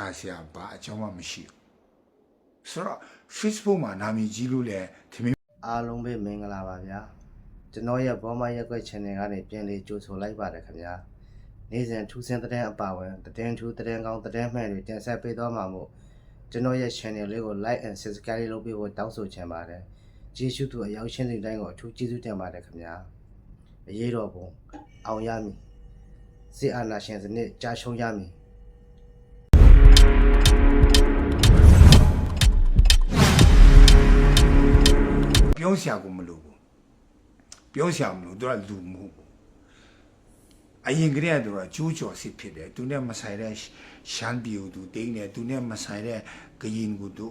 ရှာစရာဘာအကြောင်းမှမရှိဘူးဆိုတော့ Facebook မှာနာမည်ကြီးလို့လည်းထမင်းအားလုံးပဲမင်္ဂလာပါဗျာကျွန်တော်ရဲ့ဘောမရက်ွက် channel ကနေပြန်လေးကြိုဆိုလိုက်ပါတယ်ခင်ဗျာနေ့စဉ်ထူးဆန်းတဲ့အပါဝင်သတင်းထူးသတင်းကောင်းသတင်းမှန်တွေတင်ဆက်ပေးသွားမှာမို့ကျွန်တော်ရဲ့ channel လေးကို like and subscribe လုပ်ပေးဖို့တောင်းဆိုချင်ပါတယ်ကျေးဇူးသူအရောက်ရှင်းတဲ့တိုင်းကိုအထူးကျေးဇူးတင်ပါတယ်ခင်ဗျာအရေးတော်ပုံအောင်ရမည်စစ်အာဏာရှင်စနစ်ကြာရှုံးရမည် ပြောစရာကိုမလိုဘူးပြောစရာမလိုသူကလူမဟုတ်ဘူးအရင်ကတည်းကသူကကျိုးကျော်စစ်ဖြစ်တယ်သူနဲ့မဆိုင်တဲ့ရှမ်းပြည်ကိုသူတင်းတယ်သူနဲ့မဆိုင်တဲ့ကရင်ကိုသူ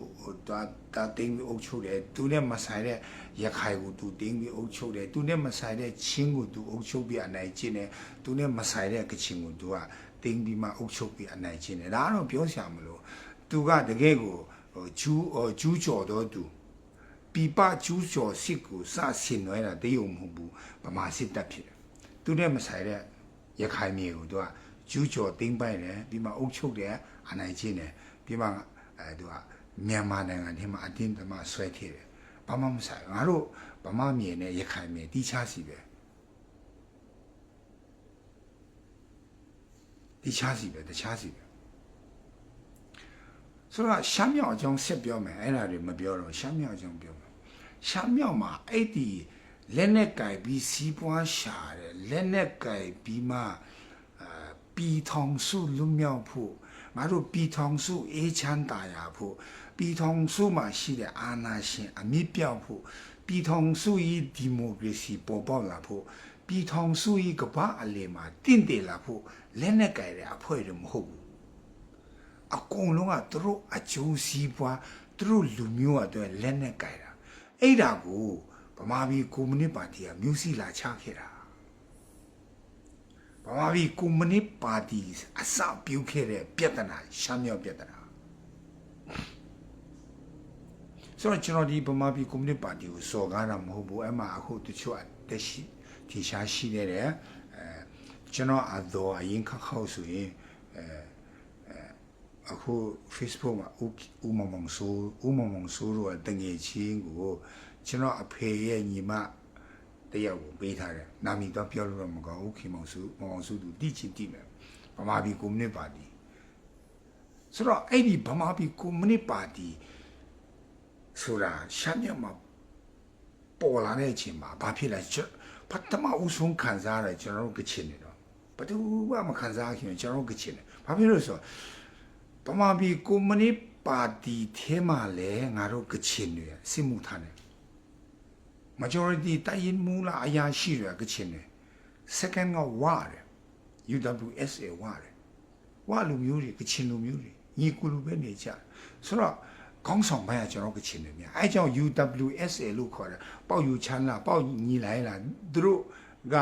တာတာတင်းပြီးအုပ်ချုပ်တယ်သူနဲ့မဆိုင်တဲ့ရခိုင်ကိုသူတင်းပြီးအုပ်ချုပ်တယ်သူနဲ့မဆိုင်တဲ့ချင်းကိုသူအုပ်ချုပ်ပြီးအနိုင်ကျင့်တယ်သူနဲ့မဆိုင်တဲ့ကချင်ကိုသူက တင်းပြီးမှအုပ်ချုပ်ပြီးအနိုင်ကျင့်တယ်ဒါကတော့ပြောစရာမလိုသူကတကယ်ကိုဟိုကျူးဟိုကျူးကျော်တော့သူပြပကျူးကျော်စစ်ကိုစဆင်နွှဲတာတရုံမဟုတ်ဘူးဗမာစစ်တပ်ဖြစ်တယ်သူနဲ့မဆိုင်တဲ့ရခိုင်မျိုးကိုသူကကျူးကျော်တင်းပိုင်တယ်ပြီးမှအုပ်ချုပ်တယ်အနိုင်ကျင့်တယ်ပြီးမှအဲသူကမြန်မာနိုင်ငံထဲမှာအတင်းသမားဆွဲထည့်တယ်ဘာမှမဆိုင်ငါတို့ဗမာမြေနဲ့ရခိုင်မြေတီးခြားစီပဲ တီးခြားစီပဲတခြားစီပဲဆိုတော့ရှမ်းမြောက်အကြောင်းဆက်ပြောမယ်အဲ့ဒါတွေမပြောတော့ရှမ်းမြောက်အကြောင်းပြောမယ်ရှမ်းမြောက်မှာအဲ့ဒီလက်နဲ့ကြိုက်ပြီးစီးပွားရှာတယ်လက်နဲ့ကြိုက်ပြီးမှအာပီထောင်စုလူမြောက်ဖို့ငါတို့ပီထောင်စုအေးချမ်းသာယာဖို့ပီထောင်စုမှာရှိတဲ့အာဏာရှင်အမြင့်ပြောက်ဖို့ပီထောင်စုဤဒီမိုကရေစီပေါ်ပေါက်လာဖို့ ပီထောင်စုဤကမ္ဘာအလယ်မှာတင့်တယ်လာဖို့လက်နဲ့ကြိုက်တဲ့အဖွဲ့တွေမဟုတ်ဘူးအကုန်လုံးကသူတို့အကျိုးစီးပွားသူတို့လူမျိုးအတွက်လက်နဲ့ကြိုက်တာအဲ့ဒါကိုဗမာပြည်ကွန်မြူနစ်ပါတီကမျိုးစီလာချခဲ့တာဗမာပြည်ကွန်မြူနစ်ပါတီအစပြုခဲ့တဲ့ပြဿနာရှမ်းမြောက်ပြဿနာဆိုတော့ကျွန်တော်ဒီဗမာပြည်ကွန်မြူနစ်ပါတီကိုစော်ကားတာမဟုတ်ဘူးအဲ့မှာအခုတချို့အတက်ရှိ ထေရှားရှိနေတယ်အဲကျွန်တော်အတော်အရင်ခက်ခေါက်ဆိုရင်အဲအခု Facebook မှာဦးဦးမင်မောင်ဆိုးဦးမင်မောင်ဆိုးတို့ကတငယ်ချင်းကိုကျွန်တော်အဖေရဲ့ညီမတယောက်ကိုပေးထားတယ်နာမည်တော့ပြောလို့တော့မကောင်းဘူးခင်မောင်စုမောင်မောင်စုသူတိချင်တိမယ်ဗမာပြည်ကွန်မြူနစ်ပါတီဆိုတော့အဲ့ဒီဗမာပြည်ကွန်မြူနစ်ပါတီဆိုတာရှမ်းမြောက်မှာပေါ်လာတဲ့အချိန်မှာဘာဖြစ်လဲကျွန် ပထမဦးဆုံးခံစားရတယ်ကျွန်တော်တို့ကချင်နေတော့ဘယ်သူမှမခံစားခင်ကျွန်တော်တို့ကချင်တယ်ဘာဖြစ်လို့လဲဆိုတော့ဗမာပြည်ကွန်မြူနစ်ပါတီထဲမှာလည်းငါတို့ကချင်တွေစစ်မှုထမ်းတယ် majority တိုင်းရင်းမူလာအရာရှိတွေကချင်တယ် second ကဝရတယ် UWSA ဝရတယ်ဝလူမျိုးတွေကချင်လူမျိုးတွေညီကူလူပဲနေကြတယ်ဆိုတော့ ကောင်းဆောင်ပိုင်းကကျွန်တော်ကချင်တယ်များအဲကြောင့် UWSA လို့ခေါ်တယ်ပေါ့ယူချမ်းလာပေါ့ညီလိုက်လာသူတို့က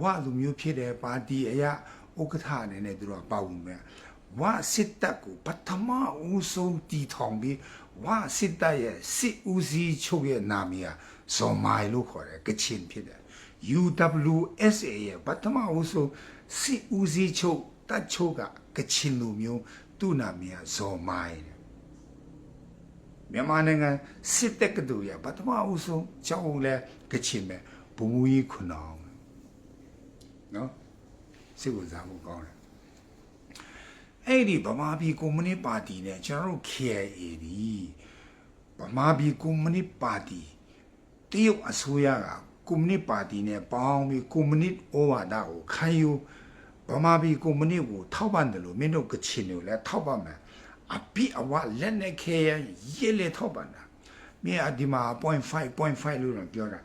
ဝလူမျိုးဖြစ်တဲ့ပါတီအရာဥက္ကဋ္ဌအနေနဲ့သူတို့ကပါဝင်မယ်ဝါစစ်တပ်ကိုပထမဦးဆုံးတည်ထောင်ပြီးဝါစစ်တပ်ရဲ့စစ်ဦးစီးချုပ်ရဲ့နာမည်ဟာဇော်မိုင်လို့ခေါ်တယ်ကချင်ဖြစ်တယ် UWSA ရဲ့ပထမဦးဆုံးစစ်ဦးစီးချုပ်တပ်ချုပ်ကကချင်လူမျိုးသူ့နာမည်ဟာဇော်မိုင်တဲ့ မြန်မာနိုင်ငံစစ်တပ်ကတူရပထမဦးဆုံးကျောင်းလဲကချင်ပဲဘုံမူကြီးခွနောင်နော်စစ်ဝင်စားမှုကောင်းတယ်အဲ့ဒီဗမာပြည်ကွန်မြူနစ်ပါတီနဲ့ကျွန်တော်တို့ KIA ဒီဗမာပြည်ကွန်မြူနစ်ပါတီတရုတ်အစိုးရကကွန်မြူနစ်ပါတီနဲ့ပေါင်းပြီးကွန်မြူနစ်ဩဝါဒကိုခံယူဗမာပြည်ကွန်မြူနစ်ကိုထောက်ပံ့တယ်လို့မင်းတို့ကချင်တွေကိုလည်းထောက်ပံ့မယ် အပိအဝလက်နဲ့ခဲရရဲလေထောက်ပံ့တာမင်းအဒီမှာ0.5 0.5လို့တော့ပြောတာ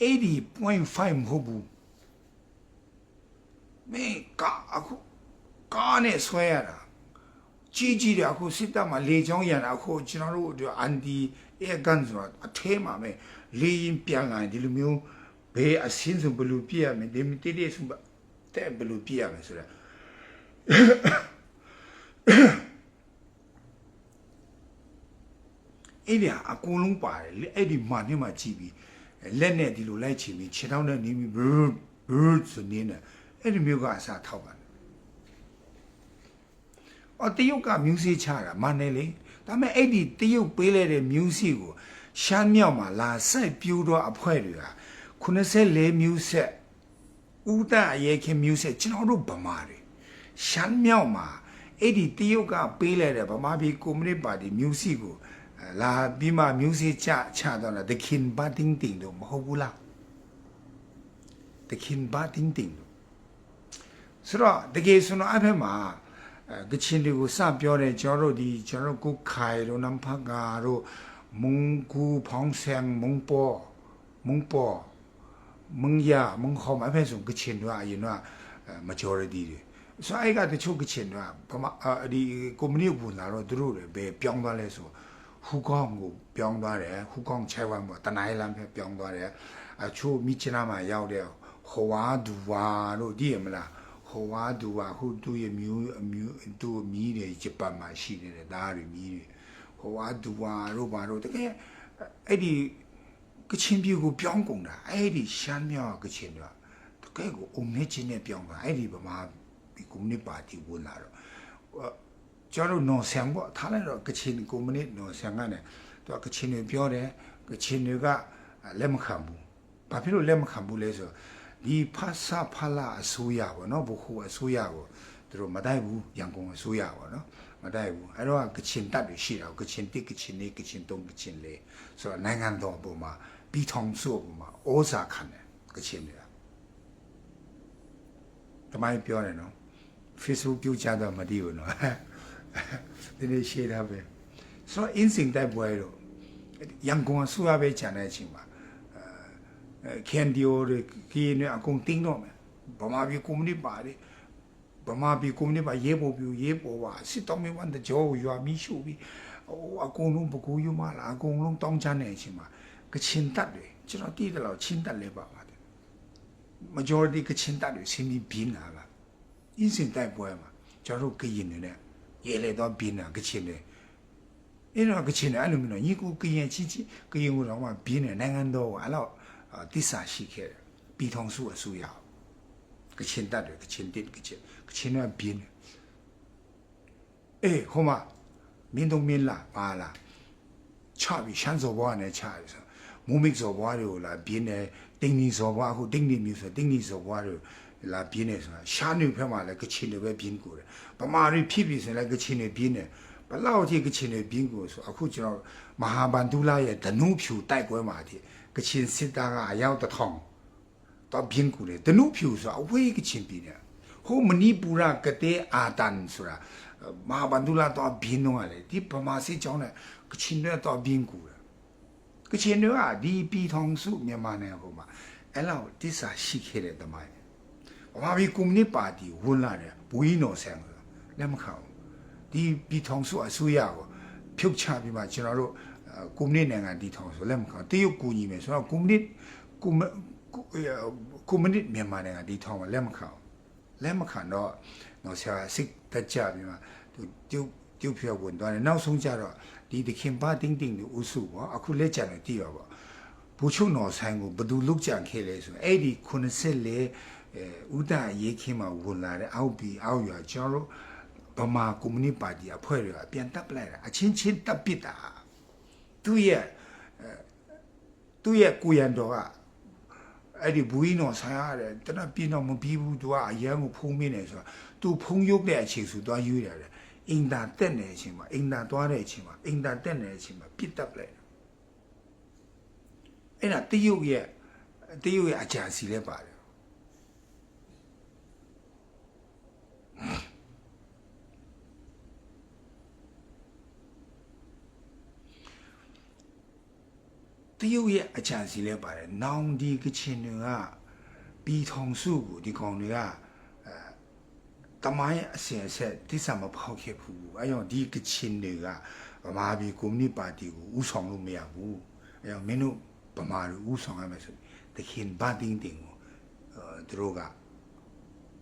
အဲ့ဒီ0.5မဟုတ်ဘူးမင်းကအခုကားနဲ့ဆွဲရတာကြီးကြီးတယ်အခုစစ်တပ်မှာလေချောင်းရံတာအခုကျွန်တော်တို့တို့အန်တီအဲကန်ဆိုတာအထဲမှာပဲလေရင်ပြန်လာဒီလိုမျိုးဘေးအစင်းစုံဘယ်လူပြည့်ရမယ်ဒီမတီးလေးစုံတဲ့ဘယ်လူပြည့်ရမယ်ဆိုတာ အဲ့ဒီဟာအကုန်လုံးပါတယ်လေအဲ့ဒီမှနေမှကြည့်ပြီးလက်နဲ့ဒီလိုလိုက်ချင်ပြီးခြေထောက်နဲ့နေပြီးဘရဘရဆိုနေတယ်အဲ့ဒီမျိုးကအစားထောက်ပါဟအော်တရုတ်က music ချတာမနဲ့လေဒါပေမဲ့အဲ့ဒီတရုတ်ပေးလိုက်တဲ့ music ကိုရှမ်းမြောက်မှာလာစိုက်ပြူတော့အဖွဲ့တွေက94 music ဦးတအရေးခင် music ကျွန်တော်တို့ဗမာတွေရှမ်းမြောက်မှာအဲ့ဒီတရုတ်ကပေးလိုက်တဲ့ဗမာပြည်ကွန်မြူနတီပါတီ music ကိုအဲ လာပြီးမှ music ချချတော့တာ the king batting ting တော့မဟုတ်ဘူးလား the king batting ting တော့ဆိုတော့တကယ်ဆိုတော့အဖက်မှာအဲကချင်တွေကိုစပြောတယ်ကျွန်တော်တို့ဒီကျွန်တော်တို့ကုတ်ခိုင်တို့နမ်ဖတ်ကာတို့မုံကူဖောင်းဆန်မုံပေါ်မုံပေါ်မုံရမုံခေါမအဖက်ဆိုကချင်တို့အရင်က majority တွေဆိုအဲ့ကတချို့ကချင်တို့ကဘာမှအာဒီကွန်မြူနတီဝင်လာတော့သူတို့တွေပဲပြောင်းသွားလဲဆို ဟူကောင်းကိုပြောင်းသွားတယ်ဟူကောင်းခြိုင်ဝမ်ပေါ့တနိုင်းလမ်းပဲပြောင်းသွားတယ်အချို့မိချနာမှာရောက်တဲ့ဟိုဝါဒူဝါတို့ဒီရမလားဟိုဝါဒူဝါဟိုသူရဲ့မျိုးအမျိုးသူ့မြည်တယ်ဂျပန်မှာရှိနေတယ်ဒါတွေမြည်တယ်ဟိုဝါဒူဝါတို့ဘာတို့တကယ်အဲ့ဒီကချင်ပြည်ကိုပြောင်းကုန်တာအဲ့ဒီရှမ်းမြောက်ကချင်တော့တကယ်ကိုအုံနေချင်းနဲ့ပြောင်းတာအဲ့ဒီဗမာဒီကွန်မြူနတီပါတီဝင်လာတော့ ကျွန်တော်နော်ဆန်ပေါ့ထားလိုက်တော့ကချင်ကွန်မြူနတီနော်ဆန်ကလည်းသူကကချင်တွေပြောတယ်ကချင်တွေကလက်မခံဘူးဘာဖြစ်လို့လက်မခံဘူးလဲဆိုတော့ဒီဖတ်စာဖလာအစိုးရပေါ့နော်ဘခုအစိုးရကိုသူတို့မတိုက်ဘူးရန်ကုန်အစိုးရပေါ့နော်မတိုက်ဘူးအဲ့တော့ကချင်တပ်တွေရှိတာကိုကချင်တစ်ကချင်နေကချင်တုံးကချင်လေဆိုတော့နိုင်ငံတော်ပုံမှာပြီးထောင်စုပုံမှာဩဇာခံတယ်ကချင်တွေကတမိုင်းပြောတယ်နော် Facebook ပြုတ်ကြတော့မတည်ဘူးနော် ဒီနေ့ရှေ့တာပဲဆိုတော့အင်းစင်တိုက်ပွဲတော့ရန်ကုန်အစိုးရပဲခြံတဲ့အချိန်မှာကန်ဒီယိုကီနေအကုန်တင်းတော့မယ်ဗမာပြည်ကွန်မြူနတီပါတယ်ဗမာပြည်ကွန်မြူနတီပါရေးပေါ်ပြရေးပေါ်ပါစစ်တော်မင်းဝန်တကြောရွာမီရှုပြီးဟိုအကုန်လုံးပကူယူမလားအကုန်လုံးတောင်းချနေအချိန်မှာကချင်တပ်တွေကျွန်တော်တည်တယ်လို့ချင်းတပ်လဲပါပါတယ် majority ကချင်တပ်တွေဆင်းပြီးဘင်းလာလားအင်းစင်တိုက်ပွဲမှာကျွန်တော်တို့ကရင်နေနဲ့ ရေလေတော့ဘင်းလာကချင်တွေအဲ့တော့ကချင်တယ်အဲ့လိုမျိုးနော်ညီကိုကရင်ချင်းချင်းကရင်ကိုတော့မှဘင်းနေနိုင်ငံတော်ကအဲ့တော့တစ္ဆာရှိခဲ့တယ်ပြည်ထောင်စုအစိုးရကချင်တပ်တွေကချင်တစ်ကချင်ကချင်ကပြင်းအေးဟိုမှာမင်းတို့မင်းလာပါလားချပြီးရှမ်းစော်ဘွားနဲ့ချရဆိုမူမစ်စော်ဘွားတွေကိုလာပြင်းတယ်တင်းနီစော်ဘွားအခုတင်းနီမျိုးဆိုတင်းနီစော်ဘွားတွေ လာပြင်းနေဆိုတာရှားနေဖက်မှာလည်းကချင်တွေပဲပြင်းကိုတယ်ဗမာတွေဖြစ်ပြီးဆိုရင်လည်းကချင်တွေပြင်းတယ်ဘလောက်အထိကချင်တွေပြင်းကိုဆိုအခုကျွန်တော်မဟာဗန္ဒူလာရဲ့ဒနုဖြူတိုက်ပွဲမှာအထိကချင်စစ်သားကအရောက်တထောင်တော့ဘင်းကူလေတနုဖြူဆိုအဝေးကချင်ပြည်တယ်ဟိုမဏိပူရကတဲ့အာတန်ဆိုတာမဟာဗန္ဒူလာတော့ဘင်းတော့လေဒီဗမာစစ်ကြောင်းနဲ့ကချင်တွေတော့ဘင်းကူတယ်ကချင်တွေကဒီပြည်ထောင်စုမြန်မာနိုင်ငံဟိုမှာအဲ့လောက်တစ္ဆာရှိခဲ့တဲ့တမိုင်း ဗမာပြည်ကွန်မြူနတီပါတီဝင်လာတယ်ဘူကြီးနော်ဆန်လက်မခံဘူးဒီပြည်ထောင်စုအစိုးရကိုဖြုတ်ချပြီးမှကျွန်တော်တို့ကွန်မြူနတီနိုင်ငံတည်ထောင်ဆိုလက်မခံတရုတ်ကူညီမယ်ဆိုတော့ကွန်မြူနတီကွန်ကွန်မြူနတီမြန်မာနိုင်ငံတည်ထောင်မှာလက်မခံလက်မခံတော့တော့ဆရာစစ်တက်ကြပြီးမှသူပြုတ်ပြုတ်ဖြောဝင်သွားတယ်နောက်ဆုံးကြတော့ဒီတခင်ပါတင်းတင်းတွေဥစုပေါ့အခုလက်ကြံတယ်တည်ရောပေါ့ဘူချုံတော်ဆိုင်ကိုဘယ်သူလုတ်ကြံခဲ့လဲဆိုအဲ့ဒီ94 အဲဥဒရေးခင်းမှာဝင်လာတဲ့အောက်ပြီးအောက်ရွာကျွန်တော်တို့ဗမာကွန်မြူနတီပါတီအဖွဲ့တွေကပြန်တပ်ပလိုက်တာအချင်းချင်းတပ်ပစ်တာသူ့ရဲ့သူ့ရဲ့ကိုရန်တော်ကအဲ့ဒီဘူးကြီးတော်ဆာရတယ်တနပြင်းတော့မပြီးဘူးသူကအရန်ကိုဖုံးမင်းနေဆိုတာသူဖုံးရုပ်တဲ့အချိန်ဆိုသွားရွေးရတယ်အင်တာတက်နေတဲ့အချိန်မှာအင်တာသွားတဲ့အချိန်မှာအင်တာတက်နေတဲ့အချိန်မှာပြစ်တက်လိုက်အဲ့ဒါတရုတ်ရဲ့တရုတ်ရဲ့အကြံစီလဲပါတယ် တရုတ်ရဲ့အကြံစီလဲပါတယ်။နောင်ဒီကချင်တွေကပြည်ထောင်စုကိုဒီကောင်တွေကအဲတမိုင်းအစဉ်အဆက်တိစ္ဆာမဖောက်ခဲ့ဘူး။အဲကြောင့်ဒီကချင်တွေကဗမာပြည်ကွန်မြူနတီပါတီကိုဥဆောင်လို့မရဘူး။အဲကြောင့်မင်းတို့ဗမာတွေဥဆောင်ရမယ်ဆိုတခင်ဘာတင်းတင်းကိုအဲသူတို့က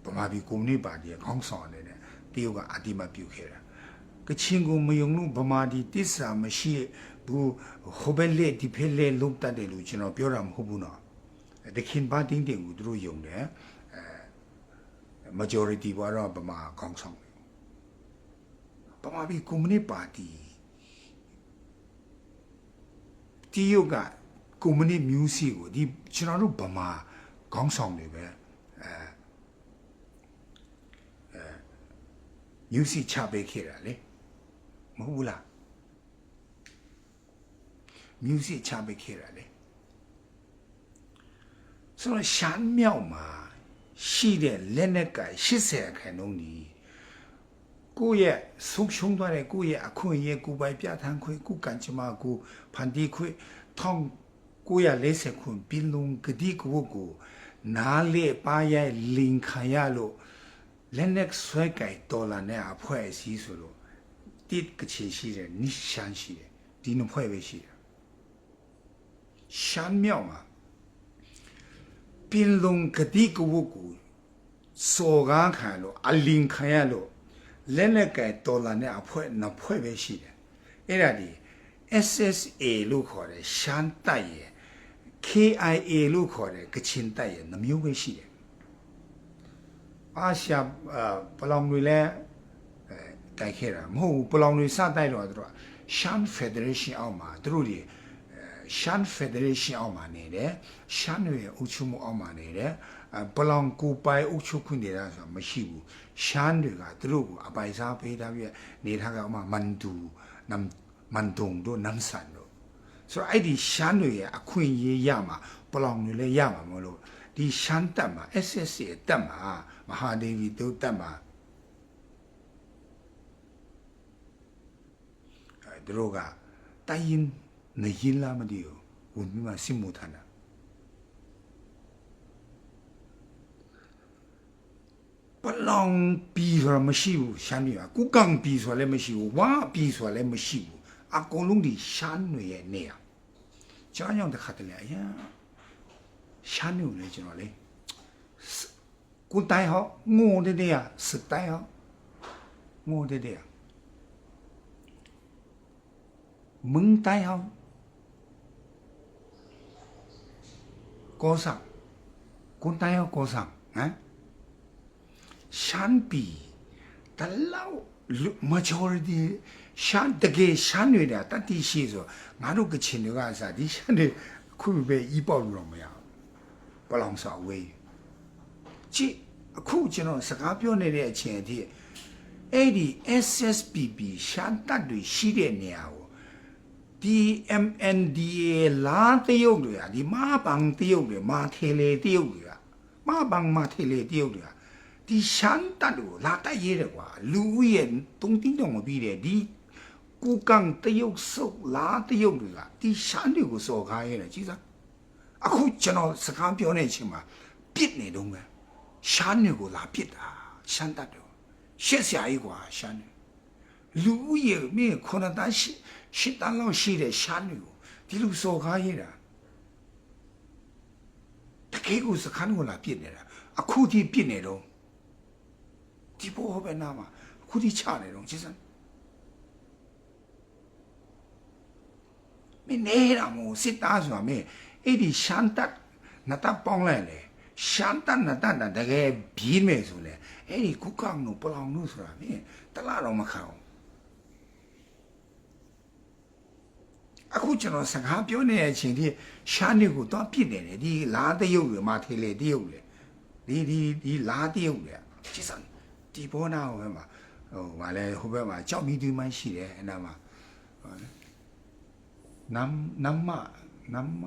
ဗမာပြည်ကွန်မြူနတီပါတီကခေါင်းဆောင်အနေနဲ့တရုတ်ကအတိမပြုခဲ့တာ။ ကချင်ကိုမယုံလို့ဗမာဒီတစ္ဆာမရှိဘူးဟိုဘက်လက်ဒီဖက်လက်လုံးတတ်တယ်လို့ကျွန်တော်ပြောတာမဟုတ်ဘူးနော်တခင်ဘာတင်းတင်းကိုသူတို့ယုံတယ်အဲ majority ဘာတော့ဗမာခေါင်းဆောင်ဗမာပြည်ကွန်မြူနစ်ပါတီတီယုတ်ကကွန်မြူနစ်မျိုးစီကိုဒီကျွန်တော်တို့ဗမာခေါင်းဆောင်တွေပဲအဲအဲမျိုးစီချပေးခဲ့တာလေ မဟုတ်ဘူးလားမျိုးစီချပေးခဲ့တာလေဆိုတော့ရှမ်းမြောက်မှာရှိတဲ့လက်နက်က80အခန်းလုံးကြီးကိုယ့်ရဲ့ဆုံးရှုံးသွားတဲ့ကိုယ့်ရဲ့အခွင့်အရေးကိုယ်ပိုင်ပြဋ္ဌာန်းခွင့်ကိုယ်ကံကြမ္မာကိုဖန်တီးခွင့်ထောင်ကိုရ40ခွင့်ပြည်လုံးဂတိကိုကိုနားလေပါရဲ့လင်ခံရလို့လက်နက်ဆွဲကြိုက်ဒေါ်လာနဲ့အဖွဲအစည်းဆိုလို့ တိတ်ကချေရှိတယ်နိရှမ်းရှိတယ်ဒီနှစ်ဖွဲ့ပဲရှိတယ်ရှမ်းမြောက်မှာပြည်လုံးဂတိကိုကိုစော်ကားခံလို့အလင်ခံရလို့လက်နဲ့ကဲဒေါ်လာနဲ့အဖွဲနှစ်ဖွဲ့ပဲရှိတယ်အဲ့ဒါဒီ SSA လို့ခေါ်တယ်ရှမ်းတိုက်ရယ် KIA လို့ခေါ်တယ်ကချင်တိုက်ရယ်နှမျိုးပဲရှိတယ်အာရှအာပလောင်တွေလည်းအဲ တိုက်ခဲ့တာမဟုတ်ဘူးပလောင်တွေစတိုက်တော့သူတို့ကရှမ်း Federation အောက်မှာသူတို့တွေရှမ်း Federation အောက်မှာနေတယ်ရှမ်းတွေရဲ့အုပ်ချုပ်မှုအောက်မှာနေတယ်အပလောင်ကိုပိုင်အုပ်ချုပ်ခွင့်နေတာဆိုတာမရှိဘူးရှမ်းတွေကသူတို့ကိုအပိုင်စားပေးထားပြီးနေထားကဥမာမန်တူနမ်မန်တုံတို့နမ်ဆန်တို့ဆိုတော့အဲ့ဒီရှမ်းတွေရဲ့အခွင့်အရေးရမှာပလောင်တွေလည်းရမှာမလို့ဒီရှမ်းတက်မှာ SSC တက်မှာမဟာဒေဝီတို့တက်မှာအဲ သူတို့ကတိုင်းရင်နေရင်လာမသိဘူးဝင်ပြီးမှစစ်မှုထမ်းတာပလောင်ပြည်ဆိုတာမရှိဘူးရှမ်းပြည်ကကုကံပြည်ဆိုတာလည်းမရှိဘူးဝါပြည်ဆိုတာလည်းမရှိဘူးအကုန်လုံးဒီရှမ်းတွေရဲ့နေရာကျွန်တော်ကြောင့်တစ်ခါတလေအရင်ရှမ်းတွေလည်းကျွန်တော်လေကိုတိုင်ဟောငိုတဲ့တဲ့စတိုင်ဟောငိုတဲ့တဲ့မ င်းတိုင်ဟောကိုဆောင်ကိုတိုင်ဟောကိုဆောင်ဟမ်ရှမ်းပြည်တလောက် majority ရှမ်းတကယ်ရှမ်းတွေတာတတိရှိဆိုငါတို့ကချင်တွေကစားဒီရှမ်းတွေအခုပဲဤပေါက်လို့တော့မရဘူးပလောင်စာဝေးကြည့်အခုကျွန်တော်စကားပြောနေတဲ့အချိန်အထိအဲ့ဒီ SSPP ရှမ်းတပ်တွေရှိတဲ့နေရာကို ဒီ MNDA လာတရုတ်တွေကဒီမာပန်းတရုတ်တွေမာထေလေတရုတ်တွေကမာပန်းမာထေလေတရုတ်တွေကဒီရှမ်းတပ်ကိုလာတိုက်ရဲတယ်ကွာလူဦးရဲ့တုံတင်းတောင်မပြီးတယ်ဒီကူကန်တရုတ်စုပ်လာတရုတ်တွေကဒီရှမ်းတွေကိုစော်ကားရဲတယ်ကြည်စားအခုကျွန်တော်စကားပြောနေချင်းမှာပြစ်နေတော့မယ်ရှမ်းတွေကိုလာပြစ်တာရှမ်းတပ်တွေရှက်စရာကြီးကွာရှမ်းတွေ လူဦးရဲ့မင်းခုနတန်းရှိရှစ်တန်းလောက်ရှိတဲ့ရှမ်းတွေကိုဒီလိုစော်ကားရဲတာတကယ်ကိုစခန်းကိုလာပြစ်နေတာအခုဒီပြစ်နေတော့ဒီဘောပဲနာမှာအခုဒီချနေတော့ကျစံမင်းနေတာမို့စစ်သားဆိုတာမင်းအဲ့ဒီရှမ်းတက်နတ်တပ်ပေါင်းလိုက်လေရှမ်းတက်နတ်တက်တကယ်ဘီးမယ်ဆိုလေအဲ့ဒီကုကောင်တို့ပလောင်တို့ဆိုတာမင်းတလားတော့မခံအော အခုကျွန်တော်စကားပြောနေတဲ့အချိန်ที่ရှားနေကိုတော့ပြစ်နေတယ်ဒီလားတရုပ်တွေမှာထေလေတရုပ်လေဒီဒီဒီလားတရုပ်လေကျစံဒီဘောနာဟိုဘက်မှာဟိုဗာလဲဟိုဘက်မှာကြောက်မီတူးမှန်းရှိတယ်အဲ့နာမှာဟိုလေနမ်နမ်မနမ်မ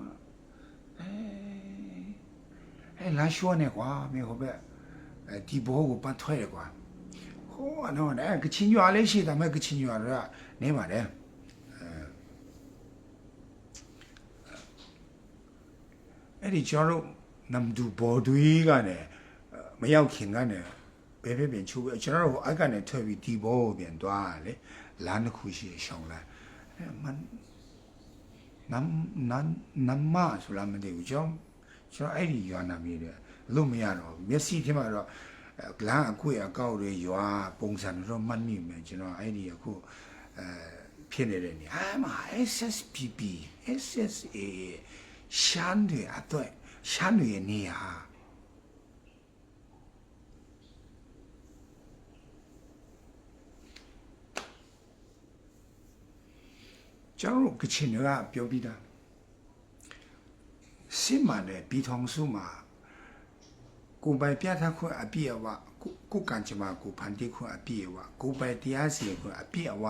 အဲအဲလာရှောနေကွာမင်းဟိုဘက်အဲဒီဘောကိုပတ်ထွက်ရကွာဟိုအနော်အဲကချင်းရွာလေးရှိတယ်မဲ့ကချင်းရွာကနေပါတယ် အဲ့ဒီကျွန်တော်တို့နမ်ဒူဘော်ဒွေးကနေမရောက်ခင်ကနေဘယ်ဖြစ်ပြင်ချိုးပြီးကျွန်တော်တို့အိုက်ကနေထွက်ပြီးဒီဘောကိုပြန်သွားရလေလမ်းတစ်ခုရှိရှောင်းလမ်းအဲမန်နမ်နမ်နမ်မဆိုလာမသိဘူးကျွန်တော်ကျွန်တော်အဲ့ဒီရွာနာမည်တွေလို့မရတော့မျက်စိထဲမှာတော့လမ်းအကွေအကောက်တွေရွာပုံစံတော့မှတ်မိမယ်ကျွန်တော်အဲ့ဒီအခုအဲဖြစ်နေတဲ့နေအာမ SSPP SSA ရှမ်းတွေအတွက်ရှမ်းတွေရဲ့နေရာဟကျွန်တော်တို့ကချင်တွေကပြောပြီးသားစစ်မှန်တဲ့ပြည်ထောင်စုမှာကိုယ်ပိုင်ပြဋ္ဌာန်းခွင့်အပြည့်အဝကိုကိုယ်ကံကြမ္မာကိုဖန်တီးခွင့်အပြည့်အဝကိုယ်ပိုင်တရားစီရင်ခွင့်အပြည့်အဝ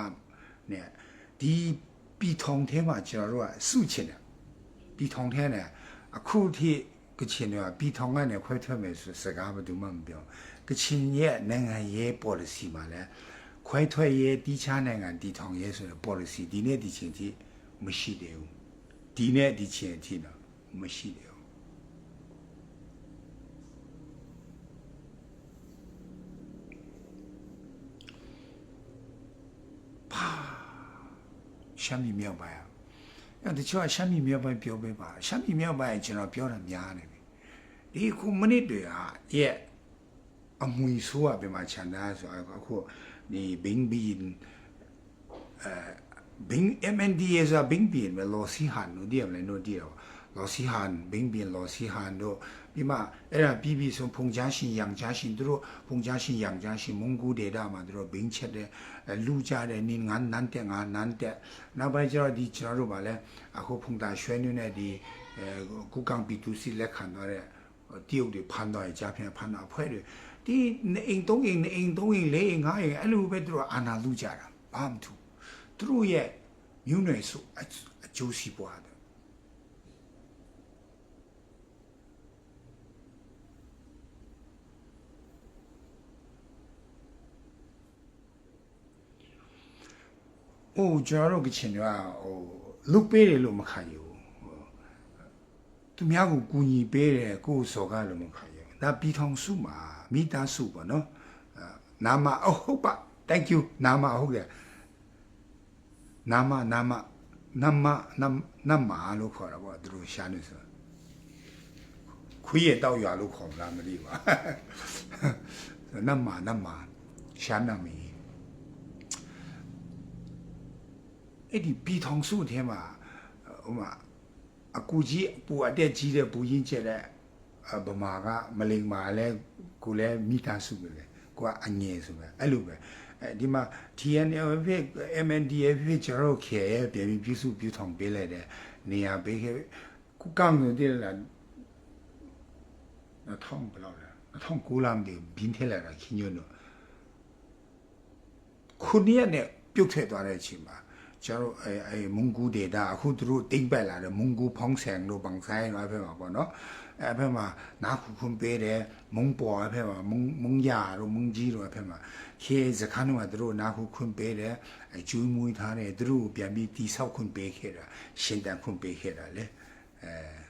နဲ့ဒီပြည်ထောင်ထဲမှာကျွန်တော်တို့ကစုချင်တယ် ပြည်ထောင်ထဲနဲ့အခုထိကချင်တွေကပြည်ထောင်ကနေခွဲထွက်မယ်ဆိုစကားဘယ်သူမှမပြောကချင်ရဲ့နိုင်ငံရေး policy မှာလည်းခွဲထွက်ရေးတီးခြားနိုင်ငံတည်ထောင်ရေးဆိုတဲ့ policy ဒီနေ့ဒီချိန်ထိမရှိသေးဘူး အဲ့တချို့ကရှမ်းပြည်မြောက်ပိုင်းပြောပေးပါရှမ်းပြည်မြောက်ပိုင်းကျွန်တော်ပြောတာများနေပြီဒီခုမိနစ်တွေကရဲ့အမွေဆိုးอ่ะပြန်มาခြံသားဆိုအခုဒီဘင်းဘင်းအဲဘင်း MNDS อ่ะဘင်းဘင်းမလောစီဟန်တို့ဒီမလဲတို့ဒီတော့လောစီဟန်ဘင်းဘင်းလောစီဟန်တို့ဒီမှာအဲ့ဒါပြီးပြီးဆုံးဖုန်ကြားရှ င်ရန်ကြားရှင်တို့ဖုန်ကြားရှင်ရန်ကြားရှင်မုံကူဒေတာမှာတို့ဘင်းချက်တဲ့လူကြတဲ့နင်းငန်းနန်းတဲ့ငါနန်းတဲ့နောက်ပိုင်းကျတော့ဒီကျွန်တော်တို့ဗာလဲအခုဖုန်တာရွှဲနေတဲ့ဒီအဲကုကောင်ပီတူစီလက်ခံတော့တဲ့တရုတ်တွေဖမ်းတော့ကြားပြန်ဖမ်းတော့အဖွဲ့တွေဒီနေအိမ်သုံးအိမ်နေအိမ်သုံးအိမ်လေးအိမ်ငါးအိမ်အဲ့လိုပဲတို့အာနာလူကြတာဘာမှမထူသူတို့ရဲ့မြို့နယ်ဆိုအအကျိုးစီးပွားတယ် ဟိုကျွန်တော်တို့ကချင်တွေကဟိုလုတ်ပေးတယ်လို့မခံရဘူးဟိုသူများကိုကူညီပေးတယ်ကိုယ်စော်ကားလို့မခံရဘူးဒါပြီးထောင်စုမှာမိသားစုပေါ့နော်အာနာမအဟုတ်ပါ thank you နာမဟုတ်တယ်နာမနာမနာမနမ်နမလို့ခေါ်တာပေါ့သူတို့ရှာနေဆိုခွေးရတောက်ရွာလို့ခေါ်လားမသိပါနမနမရှာနာမီ အဲ့ဒီပြည်ထောင်စုထဲမှာဟိုမှာအကူကြီးပူအတက်ကြီးတဲ့ဘူရင်းချက်တဲ့ဗမာကမလိန်မာလဲကိုလဲမိသားစုပဲလေကိုကအငယ်ဆိုပဲအဲ့လိုပဲအဲဒီမှာ TNL ဖြစ် MNDF ဖြစ်ကျွန်တော်ခေရဲ့ပြည်ပြီးပြုစုပြုထောင်ပေးလိုက်တဲ့နေရာပေးခဲ့ကုကံနေတဲ့လားအထောင်ဘယ်လောက်လဲအထောင်ကိုလမ်းဒီဘင်းထဲလာတာခင်းညွန်းတော့ခုနှစ်ရက်နဲ့ပြုတ်ထွက်သွားတဲ့အချိန်မှာ ကျွန်တော်တို့အဲအဲမုန်ကူဒေတာအခုသူတို့တိမ့်ပတ်လာတယ်မုန်ကူဖောင်းဆန်တို့ဘန်ဆိုင်တို့အဖက်မှာပေါ့နော်အဲအဖက်မှာနားခုခွန်ပေးတယ်မုန်ပေါ်အဖက်မှာမုန်မုန်ရတို့မုန်ကြီးတို့အဖက်မှာခေစခန်းတို့ကသူတို့နားခုခွန်ပေးတယ်အကျူးမွေးထားတယ်သူတို့ကိုပြန်ပြီးတိဆောက်ခွန်ပေးခဲ့တာရှင်တန်ခွန်ပေးခဲ့တာလေအဲ